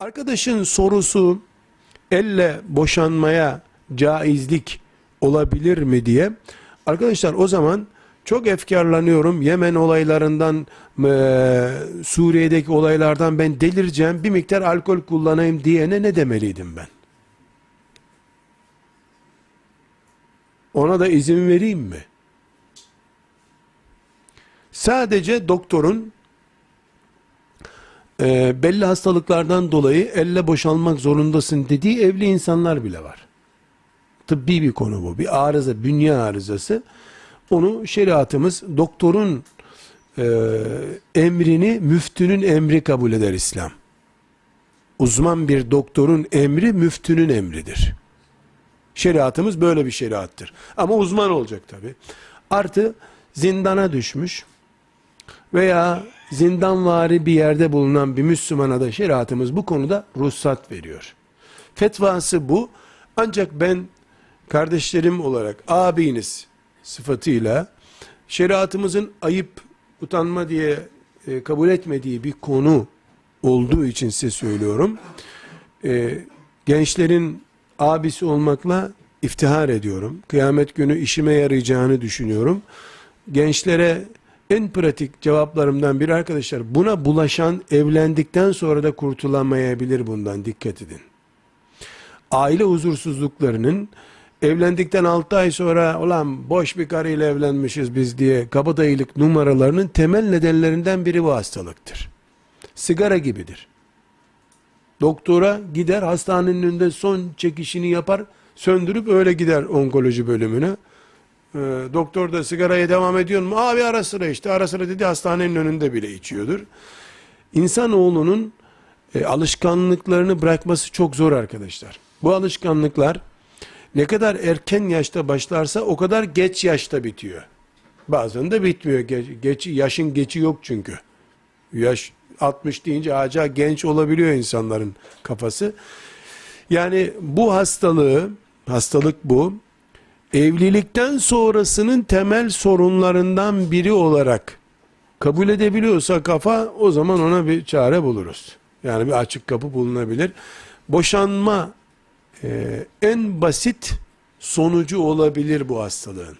Arkadaşın sorusu elle boşanmaya caizlik olabilir mi diye. Arkadaşlar o zaman çok efkarlanıyorum. Yemen olaylarından, eee, Suriye'deki olaylardan ben delireceğim. Bir miktar alkol kullanayım diyene ne demeliydim ben? Ona da izin vereyim mi? Sadece doktorun e, belli hastalıklardan dolayı elle boşalmak zorundasın dediği evli insanlar bile var. Tıbbi bir konu bu. Bir arıza, bünye arızası. Onu şeriatımız doktorun e, emrini müftünün emri kabul eder İslam. Uzman bir doktorun emri müftünün emridir. Şeriatımız böyle bir şeriattır. Ama uzman olacak tabi. Artı zindana düşmüş veya zindanvari bir yerde bulunan bir Müslümana da şeriatımız bu konuda ruhsat veriyor. Fetvası bu. Ancak ben kardeşlerim olarak abiniz sıfatıyla şeriatımızın ayıp, utanma diye e, kabul etmediği bir konu olduğu için size söylüyorum. E, gençlerin abisi olmakla iftihar ediyorum. Kıyamet günü işime yarayacağını düşünüyorum. Gençlere en pratik cevaplarımdan biri arkadaşlar buna bulaşan evlendikten sonra da kurtulamayabilir bundan dikkat edin. Aile huzursuzluklarının evlendikten 6 ay sonra olan boş bir karıyla evlenmişiz biz diye kabadayılık numaralarının temel nedenlerinden biri bu hastalıktır. Sigara gibidir. Doktora gider hastanenin önünde son çekişini yapar söndürüp öyle gider onkoloji bölümüne. Ee, doktor da sigaraya devam ediyor mu? Abi ara sıra işte ara sıra dedi hastanenin önünde bile içiyordur. İnsanoğlunun e, alışkanlıklarını bırakması çok zor arkadaşlar. Bu alışkanlıklar ne kadar erken yaşta başlarsa o kadar geç yaşta bitiyor. Bazen de bitmiyor. Geç, geç- yaşın geçi yok çünkü. Yaş 60 deyince ağaca genç olabiliyor insanların kafası. Yani bu hastalığı, hastalık bu, evlilikten sonrasının temel sorunlarından biri olarak kabul edebiliyorsa kafa o zaman ona bir çare buluruz. Yani bir açık kapı bulunabilir. Boşanma e, en basit sonucu olabilir bu hastalığın.